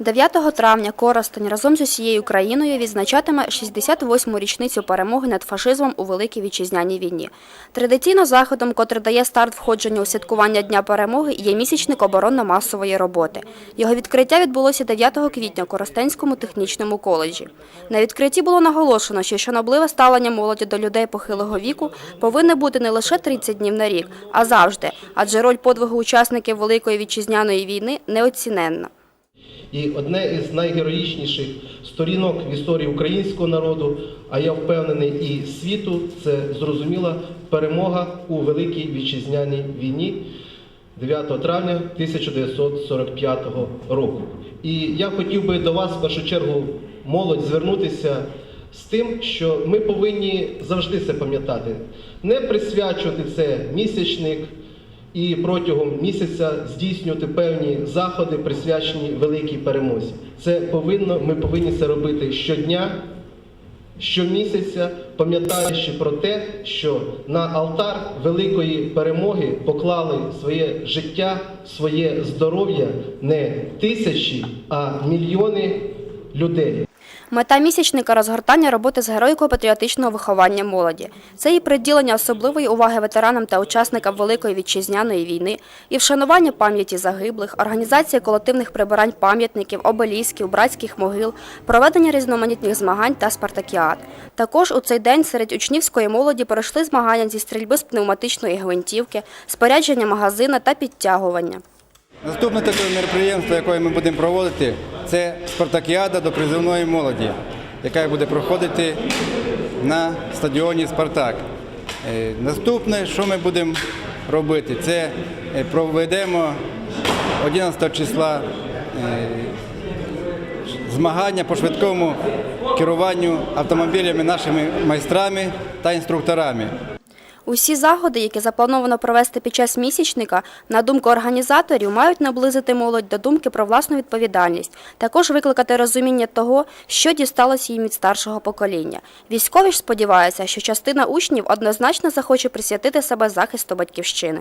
9 травня Коростень разом з усією країною відзначатиме 68-му річницю перемоги над фашизмом у Великій Вітчизняній війні. Традиційно заходом, котрий дає старт входженню у святкування Дня перемоги, є місячник оборонно-масової роботи. Його відкриття відбулося 9 квітня у Коростенському технічному коледжі. На відкритті було наголошено, що шанобливе ставлення молоді до людей похилого віку повинне бути не лише 30 днів на рік, а завжди, адже роль подвигу учасників Великої Вітчизняної війни неоціненна. І одне із найгероїчніших сторінок в історії українського народу, а я впевнений і світу, це зрозуміла перемога у Великій Вітчизняній війні 9 травня 1945 року. І я хотів би до вас в першу чергу молодь звернутися з тим, що ми повинні завжди це пам'ятати, не присвячувати це місячник і протягом місяця здійснювати певні заходи, присвячені великій перемозі. Це повинно, ми повинні це робити щодня, щомісяця, пам'ятаючи про те, що на алтар великої перемоги поклали своє життя, своє здоров'я не тисячі, а мільйони людей. Мета місячника розгортання роботи з героїко-патріотичного виховання молоді. Це і приділення особливої уваги ветеранам та учасникам Великої вітчизняної війни, і вшанування пам'яті загиблих, організація колективних прибирань пам'ятників, обелісків, братських могил, проведення різноманітних змагань та спартакіад. Також у цей день серед учнівської молоді пройшли змагання зі стрільби з пневматичної гвинтівки, спорядження магазина та підтягування. Наступне таке мероприємство, яке ми будемо проводити, це спартакіада до призовної молоді, яка буде проходити на стадіоні Спартак. Е, Наступне, що ми будемо робити, це е, проведемо 11 числа е, змагання по швидкому керуванню автомобілями нашими майстрами та інструкторами. Усі заходи, які заплановано провести під час місячника, на думку організаторів, мають наблизити молодь до думки про власну відповідальність, також викликати розуміння того, що дісталося їм від старшого покоління. Військові ж сподіваються, що частина учнів однозначно захоче присвятити себе захисту батьківщини.